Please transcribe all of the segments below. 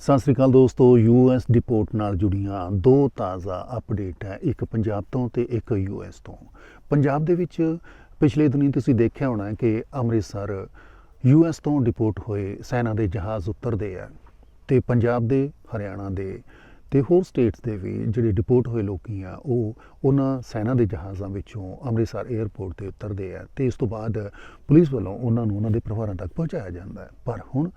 ਸਤਿ ਸ੍ਰੀ ਅਕਾਲ ਦੋਸਤੋ US deport ਨਾਲ ਜੁੜੀਆਂ ਦੋ ਤਾਜ਼ਾ ਅਪਡੇਟ ਹੈ, ਇੱਕ ਪੰਜਾਬ ਤੋਂ ਤੇ ਇੱਕ ਯੂਐਸ ਤੋਂ। ਪੰਜਾਬ ਦੇ ਵਿੱਚ ਪਿਛਲੇ ਦਿਨੀ ਤੁਸੀਂ ਦੇਖਿਆ ਹੋਣਾ ਕਿ ਅੰਮ੍ਰਿਤਸਰ ਯੂਐਸ ਤੋਂ ਡਿਪੋਰਟ ਹੋਏ ਸੈਨਾ ਦੇ ਜਹਾਜ਼ ਉਤਰਦੇ ਆ ਤੇ ਪੰਜਾਬ ਦੇ, ਹਰਿਆਣਾ ਦੇ ਤੇ ਹੋਰ ਸਟੇਟਸ ਦੇ ਵੀ ਜਿਹੜੇ ਡਿਪੋਰਟ ਹੋਏ ਲੋਕੀ ਆ, ਉਹ ਉਹਨਾਂ ਸੈਨਾ ਦੇ ਜਹਾਜ਼ਾਂ ਵਿੱਚੋਂ ਅੰਮ੍ਰਿਤਸਰ 에ਅਰਪੋਰਟ ਤੇ ਉਤਰਦੇ ਆ ਤੇ ਇਸ ਤੋਂ ਬਾਅਦ ਪੁਲਿਸ ਵੱਲੋਂ ਉਹਨਾਂ ਨੂੰ ਉਹਨਾਂ ਦੇ ਪਰਿਵਾਰਾਂ ਤੱਕ ਪਹੁੰਚਾਇਆ ਜਾਂਦਾ ਹੈ। ਪਰ ਹੁਣ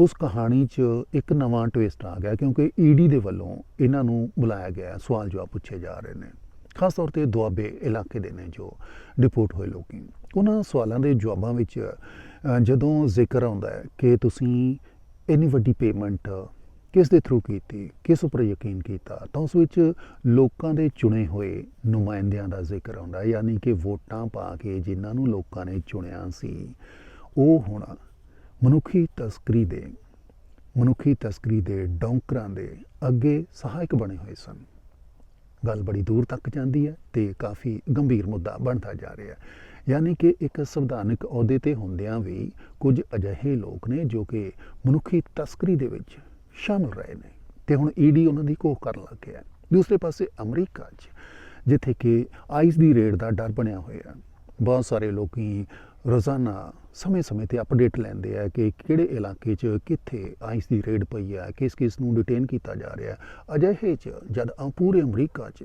ਉਸ ਕਹਾਣੀ 'ਚ ਇੱਕ ਨਵਾਂ ਟਵਿਸਟ ਆ ਗਿਆ ਕਿਉਂਕਿ ਈਡੀ ਦੇ ਵੱਲੋਂ ਇਹਨਾਂ ਨੂੰ ਬੁਲਾਇਆ ਗਿਆ, ਸਵਾਲ ਜਵਾਬ ਪੁੱਛੇ ਜਾ ਰਹੇ ਨੇ। ਖਾਸ ਤੌਰ ਤੇ ਦੁਆਬੇ ਇਲਾਕੇ ਦੇ ਨੇ ਜੋ ਡਿਪੋਰਟ ਹੋਏ ਲੋਕੀ। ਉਹਨਾਂ ਸਵਾਲਾਂ ਦੇ ਜਵਾਬਾਂ ਵਿੱਚ ਜਦੋਂ ਜ਼ਿਕਰ ਆਉਂਦਾ ਹੈ ਕਿ ਤੁਸੀਂ ਇੰਨੀ ਵੱਡੀ ਪੇਮੈਂਟ ਕਿਸ ਦੇ ਥਰੂ ਕੀਤੀ, ਕਿਸ ਉੱਪਰ ਯਕੀਨ ਕੀਤਾ? ਤਾਂ ਉਸ ਵਿੱਚ ਲੋਕਾਂ ਦੇ ਚੁਣੇ ਹੋਏ ਨੁਮਾਇੰਦਿਆਂ ਦਾ ਜ਼ਿਕਰ ਆਉਂਦਾ ਯਾਨੀ ਕਿ ਵੋਟਾਂ ਪਾ ਕੇ ਜਿਨ੍ਹਾਂ ਨੂੰ ਲੋਕਾਂ ਨੇ ਚੁਣਿਆ ਸੀ। ਉਹ ਹੁਣ ਮਨੁੱਖੀ ਤਸਕਰੀ ਦੇ, ਮਨੁੱਖੀ ਤਸਕਰੀ ਦੇ ਡੌਂਕਰਾਂ ਦੇ ਅੱਗੇ ਸਹਾਇਕ ਬਣੇ ਹੋਏ ਸਨ। ਗੱਲ ਬੜੀ ਦੂਰ ਤੱਕ ਜਾਂਦੀ ਹੈ ਤੇ ਕਾਫੀ ਗੰਭੀਰ ਮੁੱਦਾ ਬਣਦਾ ਜਾ ਰਿਹਾ ਹੈ। ਯਾਨੀ ਕਿ ਇੱਕ ਸੰਵਿਧਾਨਕ ਅਹੁਦੇ ਤੇ ਹੁੰਦਿਆਂ ਵੀ ਕੁਝ ਅਜਿਹੇ ਲੋਕ ਨੇ ਜੋ ਕਿ ਮਨੁੱਖੀ ਤਸਕਰੀ ਦੇ ਵਿੱਚ ਸ਼ਾਮਲ ਰਹੇ ਨੇ ਤੇ ਹੁਣ ਈਡੀ ਉਹਨਾਂ ਦੀ ਘੋਖ ਕਰਨ ਲੱਗ ਗਿਆ ਦੂਸਰੇ ਪਾਸੇ ਅਮਰੀਕਾ 'ਚ ਜਿੱਥੇ ਕਿ ਆਈਸ ਦੀ ਰੇਡ ਦਾ ਡਰ ਬਣਿਆ ਹੋਇਆ ਬਹੁਤ ਸਾਰੇ ਲੋਕੀ ਰੋਜ਼ਾਨਾ ਸਮੇਂ-ਸਮੇਂ ਤੇ ਅਪਡੇਟ ਲੈਂਦੇ ਆ ਕਿ ਕਿਹੜੇ ਇਲਾਕੇ 'ਚ ਕਿੱਥੇ ਆਈਸ ਦੀ ਰੇਡ ਪਈ ਆ ਕਿਸ ਕਿਸ ਨੂੰ ਡਿਟੇਨ ਕੀਤਾ ਜਾ ਰਿਹਾ ਅਜਿਹੇ 'ਚ ਜਦ ਪੂਰੇ ਅਮਰੀਕਾ 'ਚ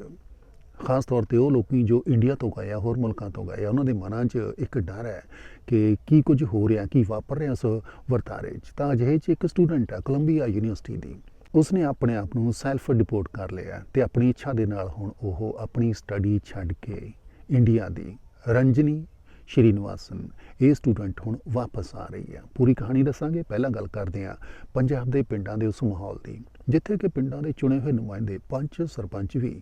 ਖਾਸ ਤੌਰ ਤੇ ਉਹ ਲੋਕੀ ਜੋ ਇੰਡੀਆ ਤੋਂ ਗਏ ਆ, ਹੋਰ ਮੁਲਕਾਂ ਤੋਂ ਗਏ ਆ, ਉਹਨਾਂ ਦੇ ਮਨਾਂ 'ਚ ਇੱਕ ਡਰ ਹੈ ਕਿ ਕੀ ਕੁਝ ਹੋ ਰਿਹਾ, ਕੀ ਵਾਪਰ ਰਿਹਾ ਉਸ ਵਰਤਾਰੇ 'ਚ। ਤਾਂ ਅਜਿਹੇ 'ਚ ਇੱਕ ਸਟੂਡੈਂਟ ਆ ਕੋਲੰਬੀਆ ਯੂਨੀਵਰਸਿਟੀ ਦੀ। ਉਸਨੇ ਆਪਣੇ ਆਪ ਨੂੰ ਸੈਲਫ ਡਿਪੋਰਟ ਕਰ ਲਿਆ ਤੇ ਆਪਣੀ ਇੱਛਾ ਦੇ ਨਾਲ ਹੁਣ ਉਹ ਆਪਣੀ ਸਟੱਡੀ ਛੱਡ ਕੇ ਇੰਡੀਆ ਦੀ। ਰੰਜਨੀ ਸ਼੍ਰੀਨਿਵਾਸਨ, ਇਹ ਸਟੂਡੈਂਟ ਹੁਣ ਵਾਪਸ ਆ ਰਹੀ ਹੈ ਪੂਰੀ ਕਹਾਣੀ ਦੱਸਾਂਗੇ, ਪਹਿਲਾਂ ਗੱਲ ਕਰਦੇ ਹਾਂ ਪੰਜਾਬ ਦੇ ਪਿੰਡਾਂ ਦੇ ਉਸ ਮਾਹੌਲ ਦੀ। ਜਿੱਥੇ ਕਿ ਪਿੰਡਾਂ ਦੇ ਚੁਣੇ ਹੋਏ ਨੁਮਾਇੰਦੇ ਪੰਚ, ਸਰਪੰਚ ਵੀ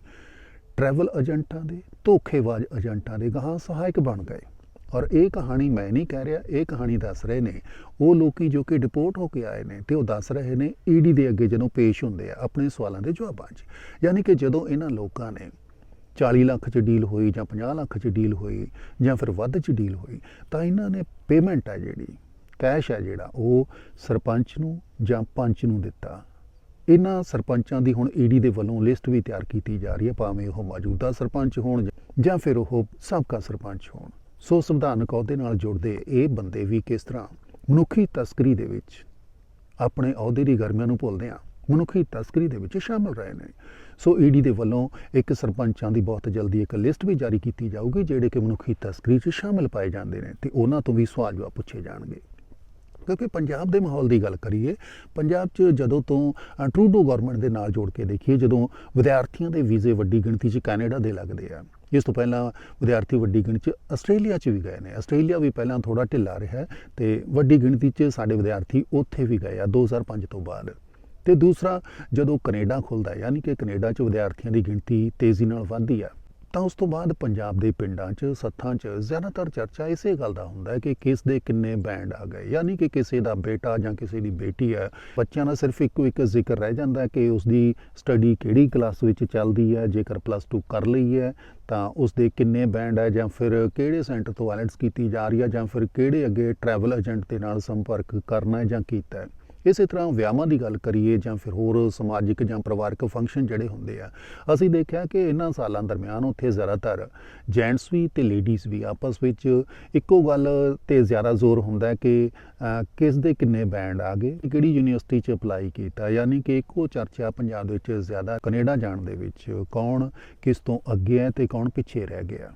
ਟਰੈਵਲ ਏਜੰਟਾਂ ਦੇ, ਧੋਖੇਬਾਜ਼ ਏਜੰਟਾਂ ਦੇ ਗਾਹਾਂ ਸਹਾਇਕ ਬਣ ਗਏ। ਔਰ ਇਹ ਕਹਾਣੀ ਮੈਂ ਨਹੀਂ ਕਹਿ ਰਿਹਾ, ਇਹ ਕਹਾਣੀ ਦੱਸ ਰਹੇ ਨੇ। ਉਹ ਲੋਕੀ ਜੋ ਕਿ ਡਿਪੋਰਟ ਹੋ ਕੇ ਆਏ ਨੇ ਤੇ ਉਹ ਦੱਸ ਰਹੇ ਨੇ ਈਡੀ ਦੇ ਅੱਗੇ ਜਦੋਂ ਪੇਸ਼ ਹੁੰਦੇ ਆ ਆਪਣੇ ਸਵਾਲਾਂ ਦੇ ਜਵਾਬਾਂ 'ਚ। ਯਾਨੀ ਕਿ ਜਦੋਂ ਇਹਨਾਂ ਲੋਕਾਂ ਨੇ 40 ਲੱਖ 'ਚ ਡੀਲ ਹੋਈ ਜਾਂ 50 ਲੱਖ 'ਚ ਡੀਲ ਹੋਈ ਜਾਂ ਫਿਰ ਵੱਧ 'ਚ ਡੀਲ ਹੋਈ, ਤਾਂ ਇਹਨਾਂ ਨੇ ਪੇਮੈਂਟ ਹੈ ਜਿਹੜੀ, ਕੈਸ਼ ਹੈ ਜਿਹੜਾ, ਉਹ ਸਰਪੰਚ ਨੂੰ ਜਾਂ ਪੰਚ ਨੂੰ ਦਿੱਤਾ। ਇਹਨਾਂ ਸਰਪੰਚਾਂ ਦੀ ਹੁਣ ਈਡੀ ਦੇ ਵੱਲੋਂ ਲਿਸਟ ਵੀ ਤਿਆਰ ਕੀਤੀ ਜਾ ਰਹੀ ਹੈ, ਭਾਵੇਂ ਉਹ ਮੌਜੂਦਾ ਸਰਪੰਚ ਹੋਣ ਜਾਂ ਫਿਰ ਉਹ ਸਾਬਕਾ ਸਰਪੰਚ ਹੋਣ। ਸੋ ਸੰਵਿਧਾਨਕ ਅਹੁਦੇ ਨਾਲ ਜੁੜਦੇ ਇਹ ਬੰਦੇ ਵੀ ਕਿਸ ਤਰ੍ਹਾਂ ਮਨੁੱਖੀ ਤਸਕਰੀ ਦੇ ਵਿੱਚ ਆਪਣੇ ਅਹੁਦੇ ਦੀ ਗਰਮੀਆਂ ਨੂੰ ਭੁੱਲਦੇ ਆ, ਮਨੁੱਖੀ ਤਸਕਰੀ ਦੇ ਵਿੱਚ ਸ਼ਾਮਲ ਰਹੇ ਨੇ। ਸੋ ਈਡੀ ਦੇ ਵੱਲੋਂ ਇੱਕ ਸਰਪੰਚਾਂ ਦੀ ਬਹੁਤ ਜਲਦੀ ਇੱਕ ਲਿਸਟ ਵੀ ਜਾਰੀ ਕੀਤੀ ਜਾਊਗੀ, ਜਿਹੜੇ ਕਿ ਮਨੁੱਖੀ ਤਸਕਰੀ 'ਚ ਸ਼ਾਮਲ ਪਾਏ ਜਾਂਦੇ ਨੇ ਤੇ ਉਹਨਾਂ ਤੋਂ ਵੀ ਸਵਾਲ ਜਵਾਬ ਪੁੱਛੇ ਜਾਣਗੇ। ਕਿਉਂਕਿ ਪੰਜਾਬ ਦੇ ਮਾਹੌਲ ਦੀ ਗੱਲ ਕਰੀਏ, ਪੰਜਾਬ 'ਚ ਜਦੋਂ ਤੋਂ ਟਰੂਡੋ ਗਵਰਨਮੈਂਟ ਦੇ ਨਾਲ ਜੋੜ ਕੇ ਦੇਖੀਏ, ਜਦੋਂ ਵਿਦਿਆਰਥੀਆਂ ਦੇ ਵੀਜ਼ੇ ਵੱਡੀ ਗਿਣਤੀ 'ਚ ਕੈਨੇਡਾ ਦੇ ਲੱਗਦੇ ਆ, ਇਸ ਤੋਂ ਪਹਿਲਾਂ ਵਿਦਿਆਰਥੀ ਵੱਡੀ ਗਿਣਤੀ 'ਚ ਆਸਟ੍ਰੇਲੀਆ 'ਚ ਵੀ ਗਏ ਨੇ। ਆਸਟ੍ਰੇਲੀਆ ਵੀ ਪਹਿਲਾਂ ਥੋੜਾ ਢਿੱਲਾ ਰਿਹਾ ਹੈ ਤੇ ਵੱਡੀ ਗਿਣਤੀ 'ਚ ਸਾਡੇ ਵਿਦਿਆਰਥੀ ਉੱਥੇ ਵੀ ਗਏ ਆ 2005 ਤੋਂ ਬਾਅਦ। ਤੇ ਦੂਸਰਾ, ਜਦੋਂ ਕੈਨੇਡਾ ਖੁੱਲਦਾ, ਯਾਨੀ ਕਿ ਕੈਨੇਡਾ 'ਚ ਵਿਦਿਆਰਥੀਆਂ ਦੀ ਗਿਣਤੀ ਤੇਜ਼ੀ ਨਾਲ ਵਧਦੀ ਆ ਤਾਂ ਉਸ ਤੋਂ ਬਾਅਦ ਪੰਜਾਬ ਦੇ ਪਿੰਡਾਂ 'ਚ, ਸੱਥਾਂ 'ਚ ਜ਼ਿਆਦਾਤਰ ਚਰਚਾ ਇਸੇ ਗੱਲ ਦਾ ਹੁੰਦਾ ਹੈ ਕਿ ਕਿਸ ਦੇ ਕਿੰਨੇ ਬੈਂਡ ਆ ਗਏ। ਯਾਨੀ ਕਿ ਕਿਸੇ ਦਾ ਬੇਟਾ ਜਾਂ ਕਿਸੇ ਦੀ ਬੇਟੀ ਹੈ, ਬੱਚਿਆਂ ਦਾ ਸਿਰਫ ਇੱਕੋ ਇੱਕ ਜ਼ਿਕਰ ਰਹਿ ਜਾਂਦਾ ਕਿ ਉਸ ਦੀ ਸਟੱਡੀ ਕਿਹੜੀ ਕਲਾਸ ਵਿੱਚ ਚੱਲਦੀ ਹੈ, ਜੇਕਰ ਪਲੱਸ 2 ਕਰ ਲਈ ਹੈ, ਤਾਂ ਉਸ ਦੇ ਕਿੰਨੇ ਬੈਂਡ ਹੈ ਜਾਂ ਫਿਰ ਕਿਹੜੇ ਸੈਂਟਰ ਤੋਂ ਵਾਇਲੈਂਸ ਕੀਤੀ ਜਾ ਰਹੀ ਹੈ ਜਾਂ ਫਿਰ ਕਿਹੜੇ ਅੱਗੇ ਟਰੈਵਲ ਏਜੰਟ ਦੇ ਨਾਲ ਸੰਪਰਕ ਕਰਨਾ ਹੈ ਜਾਂ ਕੀਤਾ ਹੈ। ਇਸੇ ਤਰ੍ਹਾਂ ਵਿਆਹਾਂ ਦੀ ਗੱਲ ਕਰੀਏ ਜਾਂ ਫਿਰ ਹੋਰ ਸਮਾਜਿਕ ਜਾਂ ਪਰਿਵਾਰਕ ਫੰਕਸ਼ਨ ਜਿਹੜੇ ਹੁੰਦੇ ਆ, ਅਸੀਂ ਦੇਖਿਆ ਕਿ ਇਹਨਾਂ ਸਾਲਾਂ ਦਰਮਿਆਨ ਉੱਥੇ ਜ਼ਿਆਦਾਤਰ ਜੈਂਟਸ ਵੀ ਤੇ ਲੇਡੀਜ਼ ਵੀ ਆਪਸ ਵਿੱਚ ਇੱਕੋ ਗੱਲ ਤੇ ਜ਼ਿਆਦਾ ਜ਼ੋਰ ਹੁੰਦਾ ਹੈ ਕਿ ਕਿਸ ਦੇ ਕਿੰਨੇ ਬੈਂਡ ਆ ਗਏ, ਕਿਹੜੀ ਯੂਨੀਵਰਸਿਟੀ 'ਚ ਅਪਲਾਈ ਕੀਤਾ, ਯਾਨੀ ਕਿ ਇੱਕੋ ਚਰਚਾ ਪੰਜਾਬ ਦੇ ਵਿੱਚ ਜ਼ਿਆਦਾ ਕੈਨੇਡਾ ਜਾਣ ਦੇ ਵਿੱਚ ਕੌਣ ਕਿਸ ਤੋਂ ਅੱਗੇ ਹੈ ਤੇ ਕੌਣ ਪਿੱਛੇ ਰਹਿ ਗਿਆ।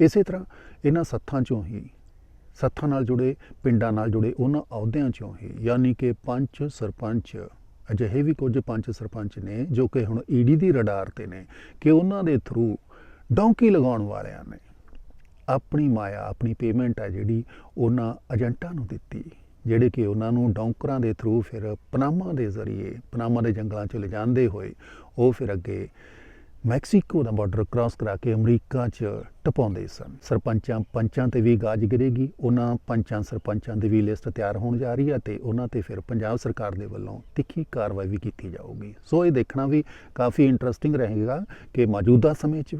ਇਸੇ ਤਰ੍ਹਾਂ ਇਹਨਾਂ ਸੱਥਾਂ 'ਚੋਂ ਹੀ ਸੱਥਾਂ ਨਾਲ ਜੁੜੇ, ਪਿੰਡਾਂ ਨਾਲ ਜੁੜੇ ਉਹਨਾਂ ਅਹੁਦਿਆਂ ਚੋਂ ਹੀ, ਯਾਨੀ ਕਿ ਪੰਚ ਸਰਪੰਚ, ਅਜਿਹੇ ਵੀ ਕੁਝ ਪੰਚ ਸਰਪੰਚ ਨੇ ਜੋ ਕਿ ਹੁਣ ਈਡੀ ਦੀ ਰਡਾਰ ਤੇ ਨੇ ਕਿ ਉਹਨਾਂ ਦੇ ਥਰੂ ਡੌਂਕੀ ਲਗਾਉਣ ਵਾਲਿਆਂ ਨੇ। ਆਪਣੀ ਮਾਇਆ, ਆਪਣੀ ਪੇਮੈਂਟ ਹੈ ਜਿਹੜੀ ਉਹਨਾਂ ਏਜੰਟਾਂ ਨੂੰ ਦਿੱਤੀ, ਜਿਹੜੇ ਕਿ ਉਹਨਾਂ ਨੂੰ ਡੌਂਕਰਾਂ ਦੇ ਥਰੂ ਫਿਰ ਪਨਾਮਾ ਦੇ ਜ਼ਰੀਏ, ਪਨਾਮਾ ਦੇ ਜੰਗਲਾਂ 'ਚ ਲਿਜਾਂਦੇ ਹੋਏ ਉਹ ਫਿਰ ਅੱਗੇ ਮੈਕਸੀਕੋ ਦਾ ਬਾਰਡਰ ਕ੍ਰਾਸ ਕਰਾ ਕੇ ਅਮਰੀਕਾ 'ਚ ਟਪਾਉਂਦੇ ਸਨ। ਸਰਪੰਚਾਂ ਪੰਚਾਂ ਤੇ ਵੀ ਗਾਜ ਗਿਰੇਗੀ। ਉਹਨਾਂ ਪੰਚਾਂ ਸਰਪੰਚਾਂ ਦੀ ਵੀ ਲਿਸਟ ਤਿਆਰ ਹੋਣ ਜਾ ਰਹੀ ਹੈ ਤੇ ਉਹਨਾਂ ਤੇ ਫਿਰ ਪੰਜਾਬ ਸਰਕਾਰ ਦੇ ਵੱਲੋਂ ਤਿੱਖੀ ਕਾਰਵਾਈ ਵੀ ਕੀਤੀ ਜਾਊਗੀ। ਸੋ ਇਹ ਦੇਖਣਾ ਵੀ ਕਾਫੀ ਇੰਟਰਸਟਿੰਗ ਰਹੇਗਾ ਕਿ ਮੌਜੂਦਾ ਸਮੇਂ 'ਚ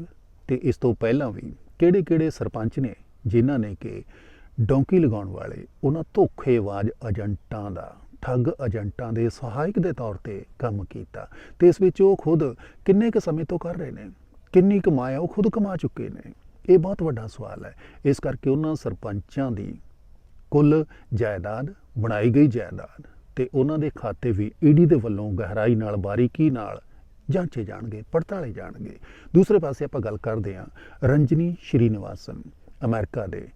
ਤੇ ਇਸ ਤੋਂ ਪਹਿਲਾਂ ਵੀ ਕਿਹੜੇ-ਕਿਹੜੇ ਸਰਪੰਚ ਨੇ ਜਿਨ੍ਹਾਂ ਨੇ ਕਿ ਡੌਂਕੀ ਲਗਾਉਣ ਵਾਲੇ ਉਹਨਾਂ ਧੋਖੇਬਾਜ਼ ਏਜੰਟਾਂ ਦਾ ਠੱਗ ਏਜੰਟਾਂ ਦੇ ਸਹਾਇਕ ਦੇ ਤੌਰ ਤੇ ਕੰਮ ਕੀਤਾ। ਤੇ ਇਸ ਵਿੱਚ ਉਹ ਖੁਦ ਕਿੰਨੇ ਕੁ ਸਮੇਂ ਤੋਂ ਕਰ ਰਹੇ ਨੇ? ਕਿੰਨੀ ਕਮਾਇਆ ਉਹ ਖੁਦ ਕਮਾ ਚੁੱਕੇ ਨੇ? ਇਹ ਬਹੁਤ ਵੱਡਾ ਸਵਾਲ ਹੈ। ਇਸ ਕਰਕੇ ਉਹਨਾਂ ਸਰਪੰਚਾਂ ਦੀ ਕੁੱਲ ਜਾਇਦਾਦ, ਬਣਾਈ ਗਈ ਜਾਇਦਾਦ ਤੇ ਉਹਨਾਂ ਦੇ ਖਾਤੇ ਵੀ ਈਡੀ ਦੇ ਵੱਲੋਂ ਗਹਿਰਾਈ ਨਾਲ, ਬਾਰੀਕੀ ਨਾਲ ਜਾਂਚੇ ਜਾਣਗੇ, ਪੜਤਾਲੇ ਜਾਣਗੇ। ਦੂਸਰੇ ਪਾਸੇ ਆਪਾਂ ਗੱਲ ਕਰਦੇ ਹਾਂ ਰੰਜਨੀ ਸ਼੍ਰੀਨਿਵਾਸਨ, ਅਮਰੀਕਾ ਦੇ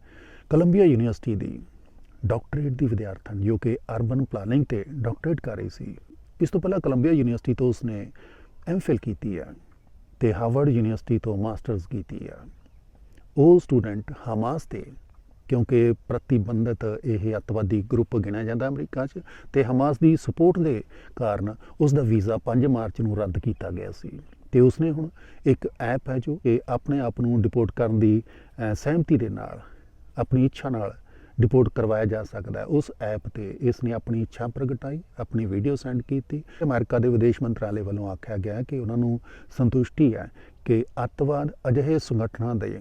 ਕੋਲੰਬੀਆ ਯੂਨੀਵਰਸਿਟੀ ਦੀ ਡਾਕਟਰੇਟ ਦੀ ਵਿਦਿਆਰਥਣ, ਜੋ ਕਿ ਅਰਬਨ ਪਲਾਨਿੰਗ ਤੇ ਡਾਕਟਰੇਟ ਕਰ ਰਹੀ ਸੀ। ਇਸ ਤੋਂ ਪਹਿਲਾਂ ਕੋਲੰਬੀਆ ਯੂਨੀਵਰਸਿਟੀ ਤੋਂ ਉਸਨੇ ਐਮਫਿਲ ਕੀਤੀ ਹੈ ਤੇ ਹਾਰਵਰਡ ਯੂਨੀਵਰਸਿਟੀ ਤੋਂ ਮਾਸਟਰਜ਼ ਕੀਤੀ ਹੈ। ਉਹ ਸਟੂਡੈਂਟ ਹਮਾਸ ਤੇ, ਕਿਉਂਕਿ ਪ੍ਰਤੀਬੰਧਿਤ ਇਹ ਅੱਤਵਾਦੀ ਗਰੁੱਪ ਗਿਣਿਆ ਜਾਂਦਾ ਅਮਰੀਕਾ 'ਚ, ਤੇ ਹਮਾਸ ਦੀ ਸਪੋਰਟ ਦੇ ਕਾਰਨ ਉਸ ਦਾ ਵੀਜ਼ਾ 5 ਮਾਰਚ ਨੂੰ ਰੱਦ ਕੀਤਾ ਗਿਆ ਸੀ। ਤੇ ਉਸਨੇ ਹੁਣ ਇੱਕ ਐਪ ਹੈ ਜੋ ਇਹ ਆਪਣੇ ਆਪ ਨੂੰ ਡਿਪੋਰਟ ਕਰਨ ਦੀ ਸਹਿਮਤੀ ਦੇ ਨਾਲ, ਆਪਣੀ ਇੱਛਾ ਨਾਲ ਡਿਪੋਰਟ ਕਰਵਾਇਆ ਜਾ ਸਕਦਾ ਹੈ। ਉਸ ਐਪ ਤੇ ਇਸ ਨੇ ਆਪਣੀ ਇੱਛਾ ਪ੍ਰਗਟਾਈ, ਆਪਣੀ ਵੀਡੀਓ ਸੈਂਡ ਕੀਤੀ ਅਮਰੀਕਾ ਦੇ ਵਿਦੇਸ਼ ਮੰਤਰਾਲੇ ਵੱਲੋਂ ਆਖਿਆ ਗਿਆ ਕਿ ਉਹਨਾਂ ਨੂੰ ਸੰਤੁਸ਼ਟੀ ਹੈ ਕਿ ਅੱਤਵਾਦ ਅਜਿਹੇ ਸੰਗਠਨਾਂ ਦੇ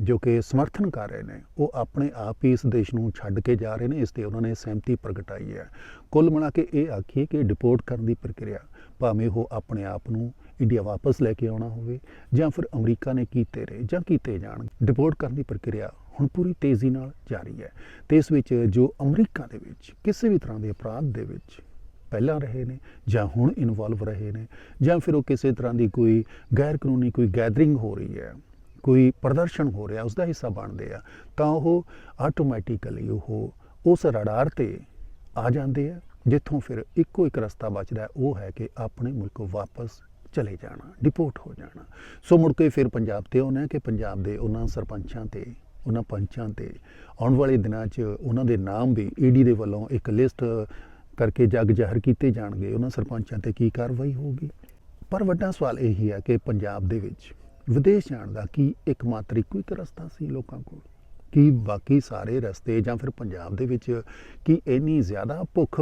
ਜੋ ਕਿ ਸਮਰਥਨ ਕਰ ਰਹੇ ਨੇ, ਉਹ ਆਪਣੇ ਆਪ ਹੀ ਇਸ ਦੇਸ਼ ਨੂੰ ਛੱਡ ਕੇ ਜਾ ਰਹੇ ਨੇ, ਇਸ ਤੇ ਉਹਨਾਂ ਨੇ ਸਹਿਮਤੀ ਪ੍ਰਗਟਾਈ ਹੈ। ਕੁੱਲ ਮਿਲਾ ਕੇ ਇਹ ਆਖੀਏ ਕਿ ਡਿਪੋਰਟ ਕਰਨ ਦੀ ਪ੍ਰਕਿਰਿਆ ਭਾਵੇਂ ਉਹ ਆਪਣੇ ਆਪ ਨੂੰ ਇੰਡੀਆ ਵਾਪਸ ਲੈ ਕੇ ਆਉਣਾ ਹੋਵੇ ਜਾਂ ਫਿਰ ਅਮਰੀਕਾ ਨੇ ਕੀਤੇ ਰਹੇ ਜਾਂ ਕੀਤੇ ਜਾਣ, ਡਿਪੋਰਟ ਕਰਨ ਦੀ ਪ੍ਰਕਿਰਿਆ ਹੁਣ ਪੂਰੀ ਤੇਜ਼ੀ ਨਾਲ ਜਾਰੀ ਹੈ। ਤੇ ਇਸ ਵਿੱਚ ਜੋ ਅਮਰੀਕਾ ਦੇ ਵਿੱਚ, ਕਿਸੇ ਵੀ ਤਰ੍ਹਾਂ ਦੇ ਅਪਰਾਧ ਦੇ ਵਿੱਚ ਪਹਿਲਾਂ ਰਹੇ ਨੇ ਜਾਂ ਹੁਣ ਇਨਵੋਲਵ ਰਹੇ ਨੇ ਜਾਂ ਫਿਰ ਉਹ ਕਿਸੇ ਤਰ੍ਹਾਂ ਦੀ ਕੋਈ ਗੈਰ ਕਾਨੂੰਨੀ ਕੋਈ ਗੈਦਰਿੰਗ ਹੋ ਰਹੀ ਹੈ, ਕੋਈ ਪ੍ਰਦਰਸ਼ਨ ਹੋ ਰਿਹਾ ਉਸ ਦਾ ਹਿੱਸਾ ਬਣਦੇ ਆ, ਤਾਂ ਉਹ ਆਟੋਮੈਟਿਕਲੀ ਉਹ ਉਸ ਰਡਾਰ ਤੇ ਆ ਜਾਂਦੇ ਆ, ਜਿੱਥੋਂ ਫਿਰ ਇੱਕੋ ਇੱਕ ਰਸਤਾ ਬਚਦਾ, ਉਹ ਹੈ ਕਿ ਆਪਣੇ ਮੁਲਕ ਵਾਪਸ ਚਲੇ ਜਾਣਾ ਡਿਪੋਰਟ ਹੋ ਜਾਣਾ। ਸੋ ਮੁੜ ਕੇ ਫਿਰ ਪੰਜਾਬ ਤੇ ਆਉਣਾ ਕਿ ਪੰਜਾਬ ਦੇ ਉਹਨਾਂ ਸਰਪੰਚਾਂ ਤੇ ਉਹਨਾਂ ਪੰਚਾਂ ਤੇ। ਆਉਣ ਵਾਲੇ ਦਿਨਾਂ 'ਚ ਉਹਨਾਂ ਦੇ ਨਾਮ ਵੀ ਈਡੀ ਦੇ ਵੱਲੋਂ ਇੱਕ ਲਿਸਟ ਕਰਕੇ ਜਗ ਜ਼ਾਹਰ ਕੀਤੇ ਜਾਣਗੇ। ਉਹਨਾਂ ਸਰਪੰਚਾਂ ਤੇ ਕੀ ਕਾਰਵਾਈ ਹੋਊਗੀ? ਪਰ ਵੱਡਾ ਸਵਾਲ ਇਹ ਹੀ ਹੈ ਕਿ ਪੰਜਾਬ ਦੇ ਵਿੱਚ ਵਿਦੇਸ਼ ਜਾਣ ਦਾ ਕੀ ਇੱਕ ਮਾਤਰ ਇੱਕੋ ਇੱਕ ਰਸਤਾ ਸੀ ਲੋਕਾਂ ਕੋਲ? ਕੀ ਬਾਕੀ ਸਾਰੇ ਰਸਤੇ ਜਾਂ ਫਿਰ ਪੰਜਾਬ ਦੇ ਵਿੱਚ ਕੀ ਇੰਨੀ ਜ਼ਿਆਦਾ ਭੁੱਖ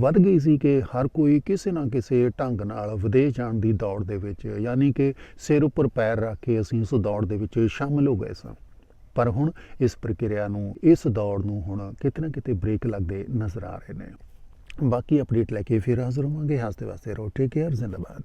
ਵੱਧ ਗਈ ਸੀ ਕਿ ਹਰ ਕੋਈ ਕਿਸੇ ਨਾ ਕਿਸੇ ਢੰਗ ਨਾਲ ਵਿਦੇਸ਼ ਜਾਣ ਦੀ ਦੌੜ ਦੇ ਵਿੱਚ, ਯਾਨੀ ਕਿ ਸਿਰ ਉੱਪਰ ਪੈਰ ਰੱਖ ਕੇ ਅਸੀਂ ਉਸ ਦੌੜ ਦੇ ਵਿੱਚ ਸ਼ਾਮਲ ਹੋ ਗਏ ਸਾਂ? ਪਰ ਹੁਣ ਇਸ ਪ੍ਰਕਿਰਿਆ ਨੂੰ, ਇਸ ਦੌੜ ਨੂੰ ਹੁਣ ਕਿਤੇ ਨਾ ਕਿਤੇ ਬ੍ਰੇਕ ਲੱਗਦੇ ਨਜ਼ਰ ਆ ਰਹੇ ਨੇ। ਬਾਕੀ ਅਪਡੇਟ ਲੈ ਕੇ ਫਿਰ ਹਾਜ਼ਰ ਹੋਵਾਂਗੇ। ਹੱਸਦੇ ਵਾਸਤੇ ਰੋ ਕੇਅਰ ਜ਼ਿੰਦਾਬਾਦ।